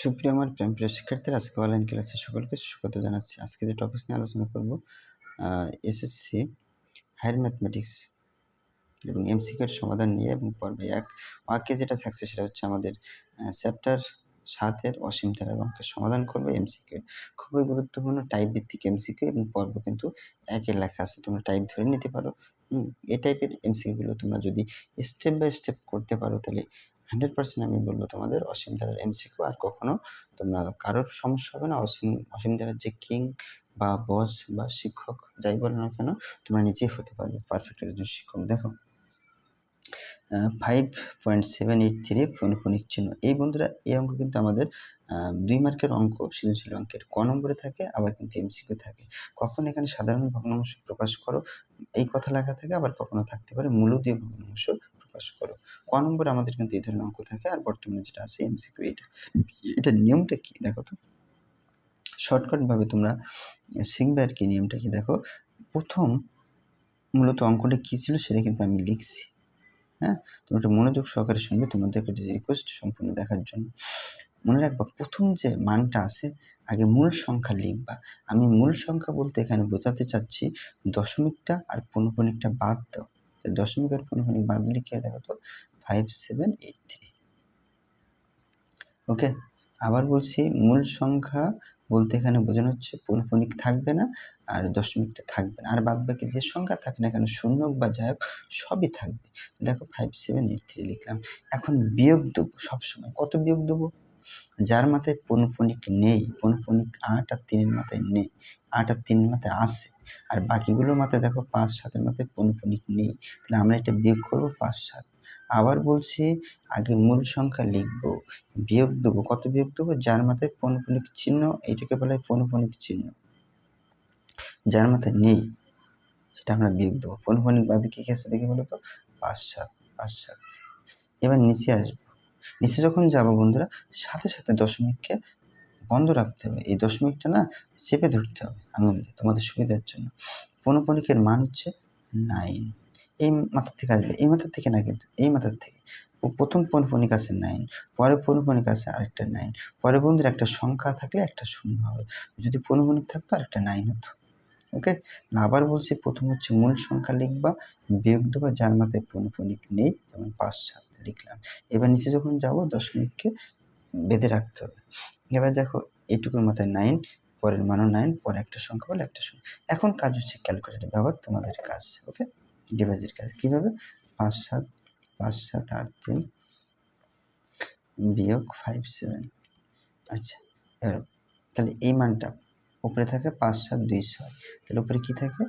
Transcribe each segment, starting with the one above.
সুপ্রিয় আমার প্রেম প্রিয় শিক্ষার্থীরা, আজকে অনলাইন ক্লাসে সকলকে স্বাগত জানাচ্ছি। আজকে যে টপিক নিয়ে আলোচনা করব এসএসসি হায়ার ম্যাথমেটিক্স এবং এমসিকিউর সমাধান নিয়ে এবং পর্বে এক। ওয়াকে যেটা থাকছে সেটা হচ্ছে আমাদের চ্যাপ্টার সাতের অসীম ধারার অঙ্কের সমাধান করবে এমসিকিউ খুবই গুরুত্বপূর্ণ টাইপ ভিত্তিক এমসিকিউ এবং পর্ব কিন্তু একের লেখা আছে, তোমরা টাইপ ধরে নিতে পারো। এই টাইপের এমসিকিউগুলো তোমরা যদি স্টেপ বাই স্টেপ করতে পারো তাহলে হান্ড্রেড পার্সেন্ট আমি বলব তোমাদের অসীম ধারার এমসিকিউ আর কখনো তোমরা কারোর সমস্যা হবে না। অসীম অসীম ধারার যে কিং বা বস বা শিক্ষক, যাই বলো না কেন, তোমরা নিজেই হতে পারবে পারফেক্ট একজন শিক্ষক। দেখো five point seven eight three phonic চিহ্ন। এই বন্ধুরা, এই অঙ্ক কিন্তু আমাদের দুই মার্কের অঙ্ক, সৃজনশীল অঙ্কের। ক নম্বরে থাকে, আবার কিন্তু এমসিকিউ থাকে। কখন এখানে সাধারণ ভগ্নাংশ প্রকাশ করো, এই কথা লেখা থাকে, আবার কখনো থাকতে পারে মূলদীয় ভগ্নাংশ প্রকাশ করো। ক নম্বরে আমাদের কিন্তু এই ধরনের অঙ্ক থাকে আর বর্তমানে যেটা আছে এমসিকিউ এটা। এটা নিয়মটা কি দেখো তো? শর্টকাটভাবে তোমরা শিখবে আর কি নিয়মটা কি দেখো? প্রথম মূলত অঙ্কটা কী ছিল সেটা কিন্তু আমি লিখছি। হ্যাঁ? তোমরা মনোযোগ সহকারে শুনবে তোমাদেরকে রিকোয়েস্ট সম্পূর্ণ দেখার জন্য। মনে রাখবা, প্রথম যে মানটা আছে, আগে মূল সংখ্যা লিখবা। আমি মূল সংখ্যা বলতে এখানে বোঝাতে চাচ্ছি দশমিকটা আর পৌনপণিকটা বাদ দাও। দশমিক আর পৌনপণিক বাদ কি দেখো তো five seven eight three okay আবার বলছি মূল সংখ্যা বলতে এখানে বোঝানো হচ্ছে পৌনপণিক থাকবে না আর দশমিকটা থাকবে না। আর বাদ বাকি যে সংখ্যা থাকে না কেন, শূন্য বা যাই হোক, সবই থাকবে। দেখো ফাইভ সেভেন এইট থ্রি লিখলাম। এখন বিয়োগ দেবো সবসময়। কত বিয়োগ দেবো? যার মাথায় পৌনপণিক নেই পৌনপণিক আট আর তিনের মাথায় নেই, আট আর তিনের মাথায় আসে আর বাকিগুলোর মাথায় দেখো পাঁচ সাতের মাথায় পৌনপণিক নেই। তাহলে আমরা এটা বিয়োগ করব পাঁচ সাত। আবার বলছি আগে মূল সংখ্যা লিখব, বিয়োগ দেবো। কত বিয়োগ দেবো? যার মাথায় পৌনপণিক চিহ্ন এইটাকে বলা হয় পৌনপণিক চিহ্ন। যার মাথায় নেই, সেটা আমরা বিয়োগ দেবো। পৌনপণিক বাদে কী আছে দেখি বলো তো? পাঁচ সাত পাঁচ সাত। এবার নিচে আসব। নিচে যখন যাব বন্ধুরা, সাথে সাথে দশমিককে বন্ধ রাখতে হবে। এই দশমিকটা না চেপে ধরতে হবে আঙুল দিয়ে তোমাদের সুবিধার জন্য। পৌনপণিকের মান হচ্ছে নাইন এই মাথার থেকে আসবে। এই মাথার থেকে না কিন্তু, এই মাথার থেকে। প্রথম পৌনপণিক আছে নাইন পরে পৌনপণিক আছে আরেকটা নাইন পরে বন্ধুর একটা সংখ্যা থাকলে একটা শূন্য হবে। যদি পৌনপণিক থাকতো আরেকটা নাইন হতো। ওকে? আবার বলছি প্রথম হচ্ছে মূল সংখ্যা লিখবা, বিয়োগ দেবা, যার মাথায় পৌনপণিক নেই, যেমন পাঁচ সাত। লিখলাম এবার নিচে যখন যাব দশমিককে বেঁধে রাখতে হবে। এবার দেখো এটুকুর মাথায় নাইন পরের মানও নাইন পরে একটা সংখ্যা বলে একটা সংখ্যা। এখন কাজ হচ্ছে ক্যালকুলেটর ব্যবহার, তোমাদের কাজ ওকে ডিভাইসের কাজ। কীভাবে? পাঁচ, সাত পাঁচ, সাত, আট, তিন, বিয়োগ ফাইভ সেভেন আচ্ছা এবার তাহলে এই মানটা, উপরে থাকে পাঁচ, সাত, দুই, ছয়। তাহলে উপরে কী থাকে?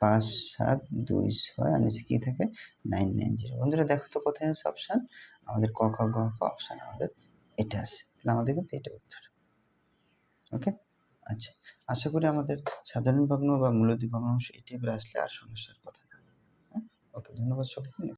পাঁচ সাত দুই ছয়, আর নিচে কী থাকে? Nine nine, zero. বন্ধুরা, দেখো তো কোথায় আছে অপশান আমাদের ক, খ, গ খ অপশান আমাদের এটা আছে। তাহলে আমাদের কিন্তু এটা উত্তর। ওকে আচ্ছা। আশা করি আমাদের সাধারণ ভগ্ন বা মূলতী ভগ্নাংশ এটি আসলে আর সমস্যার কথা না। হ্যাঁ? ওকে ধন্যবাদ সকলকে